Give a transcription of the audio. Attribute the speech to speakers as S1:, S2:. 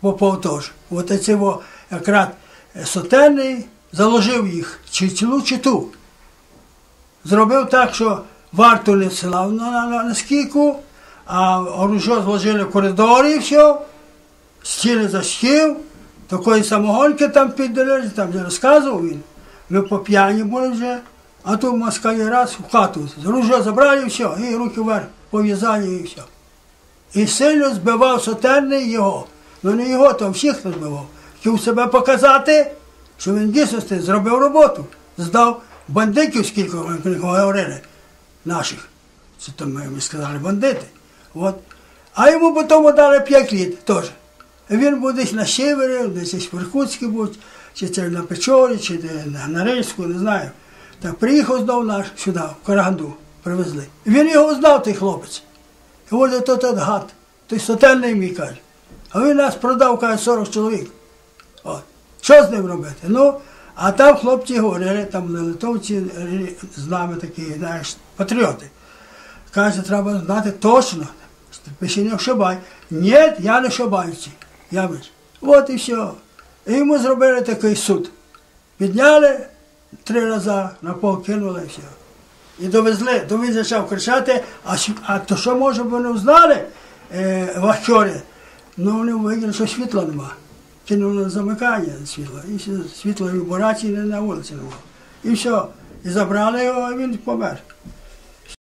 S1: Попов теж. От цього якраз сотенний заложив їх, чи цілу читу. Зробив так, що варту не силав на, на, на, на скіку, а оружо зложили в коридорі і все, стіни защив, такої самогонки там піддали, там де розказував він. Ми по п'яні були вже, а тут москалі раз в хату. З ружо забрали і все, і руки вверх, пов'язані і все. І сильно збивав сотенний його. Ну не його, то всіх хто збивав. Хотів себе показати, що він дійсно зробив роботу. Здав бандитів, скільки говорили, наших. Це там ми сказали бандити. От. А йому потім дали 5 літ теж. Він був десь на севері, десь в Іркутській був, чи це на Печорі, чи на, Рильську, не знаю. Так приїхав знову наш сюди, в Караганду, привезли. Він його знав, той хлопець. І от то той гад, той сотельний мій каже. А він нас продав, каже, 40 чоловік. От. Що з ним робити? Ну, а там хлопці говорили, там литовці з нами такі, знаєш, патріоти. Каже, треба знати точно. Не ошибай. Ні, я не ошибаюся. Я бачу. От і все. І йому зробили такий суд. Підняли три рази, на пол кинули і все. І довезли, то він почав кричати, а, а то що може вони знали е, вахтери? Ну вони виявили, що світла нема. Кинули замикання світла. І світло вібрації на вулиці нема. І все. І забрали його, а він помер.